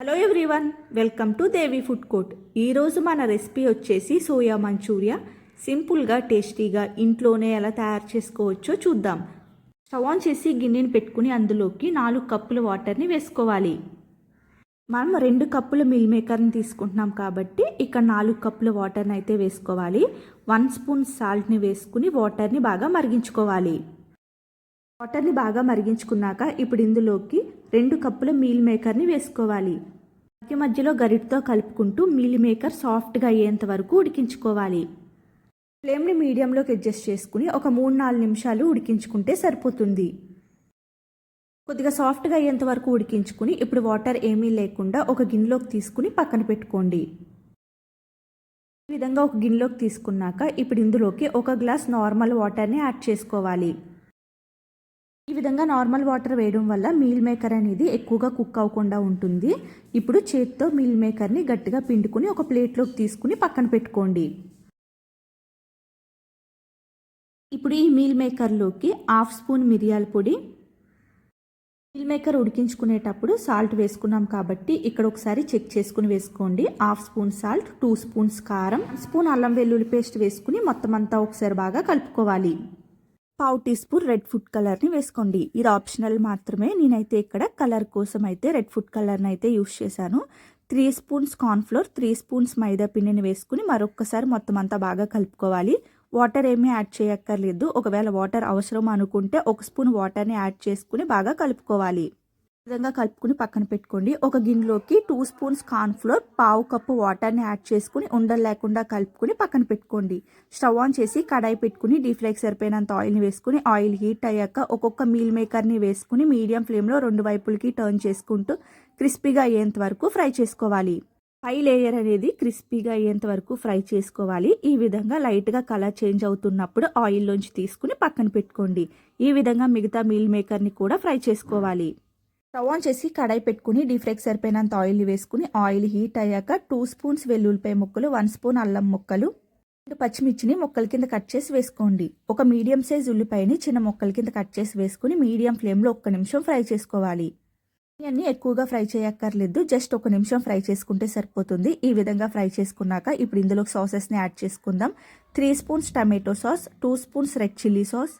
Hello everyone welcome to Devi food court ఈరోజు మన recipe వచ్చేసి సోయా మంచూరియా. సింపుల్గా టేస్టీగా ఇంట్లోనే ఎలా తయారు చేసుకోవచ్చో చూద్దాం. స్టవ్ ఆన్ చేసి గిన్నెని పెట్టుకుని అందులోకి నాలుగు కప్పుల వాటర్ని వేసుకోవాలి. మనం రెండు కప్పుల మిల్ మేకర్ని తీసుకుంటున్నాం కాబట్టి ఇక్కడ నాలుగు కప్పుల వాటర్ని అయితే వేసుకోవాలి. వన్ స్పూన్ సాల్ట్ని వేసుకుని వాటర్ని బాగా మరిగించుకోవాలి. వాటర్ని బాగా మరిగించుకున్నాక ఇప్పుడు ఇందులోకి రెండు కప్పుల మీల్ మేకర్ని వేసుకోవాలి. మధ్య మధ్యలో గరిటతో కలుపుకుంటూ మీల్ మేకర్ సాఫ్ట్గా అయ్యేంత వరకు ఉడికించుకోవాలి. ఫ్లేమ్ని మీడియంలోకి అడ్జస్ట్ చేసుకుని ఒక మూడు నాలుగు నిమిషాలు ఉడికించుకుంటే సరిపోతుంది. కొద్దిగా సాఫ్ట్గా అయ్యేంత వరకు ఉడికించుకుని ఇప్పుడు వాటర్ ఏమీ లేకుండా ఒక గిన్నెలోకి తీసుకుని పక్కన పెట్టుకోండి. ఈ విధంగా ఒక గిన్నెలోకి తీసుకున్నాక ఇప్పుడు ఇందులోకి ఒక గ్లాస్ నార్మల్ వాటర్ని యాడ్ చేసుకోవాలి. ఈ విధంగా నార్మల్ వాటర్ వేయడం వల్ల మీల్ మేకర్ అనేది ఎక్కువగా కుక్ అవ్వకుండా ఉంటుంది. ఇప్పుడు చేతితో మీల్ మేకర్ని గట్టిగా పిండుకుని ఒక ప్లేట్లోకి తీసుకుని పక్కన పెట్టుకోండి. ఇప్పుడు ఈ మీల్ మేకర్లోకి హాఫ్ స్పూన్ మిరియాల పొడి మీల్ మేకర్ ఉడికించుకునేటప్పుడు సాల్ట్ వేసుకున్నాం కాబట్టి ఇక్కడ ఒకసారి చెక్ చేసుకుని వేసుకోండి. Half spoon salt two spoons కారం స్పూన్ అల్లం వెల్లుల్లి పేస్ట్ వేసుకుని మొత్తం అంతా ఒకసారి బాగా కలుపుకోవాలి. పావు టీ స్పూన్ రెడ్ ఫుడ్ కలర్ని వేసుకోండి. ఇది ఆప్షనల్ మాత్రమే. నేనైతే ఇక్కడ కలర్ కోసం అయితే రెడ్ ఫుడ్ కలర్ని అయితే యూస్ చేశాను. Three spoons cornflour three spoons మైదా పిండిని వేసుకుని మరొక్కసారి మొత్తం అంతా బాగా కలుపుకోవాలి. వాటర్ ఏమీ యాడ్ చేయక్కర్లేదు. ఒకవేళ వాటర్ అవసరం అనుకుంటే ఒక స్పూన్ వాటర్ని యాడ్ చేసుకుని బాగా కలుపుకోవాలి. విధంగా కలుపుకుని పక్కన పెట్టుకోండి. ఒక గిన్నెలోకి టూ స్పూన్స్ కార్న్ఫ్లోర్ పావు కప్పు వాటర్ని యాడ్ చేసుకుని ఉండలు లేకుండా కలుపుకుని పక్కన పెట్టుకోండి. స్టవ్ ఆన్ చేసి కడాయి పెట్టుకుని డీప్ సరిపోయినంత ఆయిల్ని వేసుకుని ఆయిల్ హీట్ అయ్యాక ఒక్కొక్క మీల్ మేకర్ని వేసుకుని మీడియం ఫ్లేమ్లో రెండు వైపులకి టర్న్ చేసుకుంటూ క్రిస్పీగా అయ్యేంత వరకు ఫ్రై చేసుకోవాలి. పై లేయర్ అనేది క్రిస్పీగా అయ్యేంత వరకు ఫ్రై చేసుకోవాలి. ఈ విధంగా లైట్గా కలర్ చేంజ్ అవుతున్నప్పుడు ఆయిల్లోంచి తీసుకుని పక్కన పెట్టుకోండి. ఈ విధంగా మిగతా మీల్ మేకర్ని కూడా ఫ్రై చేసుకోవాలి. స్టవ్ ఆన్ చేసి కడాయి పెట్టుకుని డీప్ ఫ్రైకి సరిపోయినంత ఆయిల్ వేసుకుని ఆయిల్ హీట్ అయ్యాక టూ స్పూన్స్ వెల్లుల్లిపాయ ముక్కలు వన్ స్పూన్ అల్లం ముక్కలు రెండు పచ్చిమిర్చిని మొక్కల కింద కట్ చేసి వేసుకోండి. ఒక మీడియం సైజ్ ఉల్లిపాయని చిన్న మొక్కల కింద కట్ చేసి వేసుకుని మీడియం ఫ్లేమ్లో ఒక్క నిమిషం ఫ్రై చేసుకోవాలి. ఇవన్నీ ఎక్కువగా ఫ్రై చేయక్కర్లేదు జస్ట్ ఒక నిమిషం ఫ్రై చేసుకుంటే సరిపోతుంది. ఈ విధంగా ఫ్రై చేసుకున్నాక ఇప్పుడు ఇందులో సాసెస్ని యాడ్ చేసుకుందాం. Three spoons tomato sauce two spoons red chilli sauce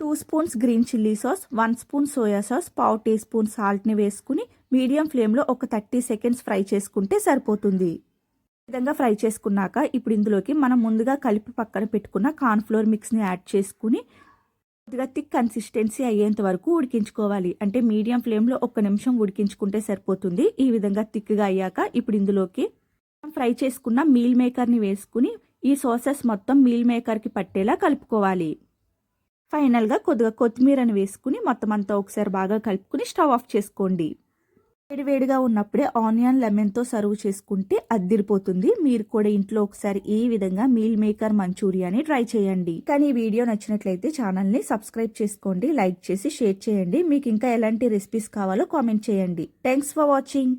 two spoons green chilli sauce one spoon soya sauce పావు టీ స్పూన్ సాల్ట్ని వేసుకుని మీడియం ఫ్లేమ్లో ఒక థర్టీ సెకండ్స్ ఫ్రై చేసుకుంటే సరిపోతుంది. ఈ విధంగా ఫ్రై చేసుకున్నాక ఇప్పుడు ఇందులోకి మనం ముందుగా కలిపి పక్కన పెట్టుకున్న కార్న్ఫ్లోర్ మిక్స్ని యాడ్ చేసుకుని కొద్దిగా థిక్ కన్సిస్టెన్సీ అయ్యేంత వరకు ఉడికించుకోవాలి. అంటే మీడియం ఫ్లేమ్లో ఒక్క నిమిషం ఉడికించుకుంటే సరిపోతుంది. ఈ విధంగా థిక్గా అయ్యాక ఇప్పుడు ఇందులోకి ఫ్రై చేసుకున్న మీల్ మేకర్ని వేసుకుని ఈ సాసెస్ మొత్తం మీల్ మేకర్కి పట్టేలా కలుపుకోవాలి. ఫైనల్గా కొద్దిగా కొత్తిమీరని వేసుకుని మొత్తం అంతా ఒకసారి బాగా కలుపుకుని స్టవ్ ఆఫ్ చేసుకోండి. వేడివేడిగా ఉన్నప్పుడే ఆనియన్ లెమన్తో సర్వ్ చేసుకుంటే అద్దిరిపోతుంది. మీరు కూడా ఇంట్లో ఒకసారి ఈ విధంగా మీల్ మేకర్ మంచూరియాని ట్రై చేయండి. కానీ ఈ వీడియో నచ్చినట్లయితే ఛానల్ని సబ్స్క్రైబ్ చేసుకోండి లైక్ చేసి షేర్ చేయండి. మీకు ఇంకా ఎలాంటి రెసిపీస్ కావాలో కామెంట్ చేయండి. Thanks for watching.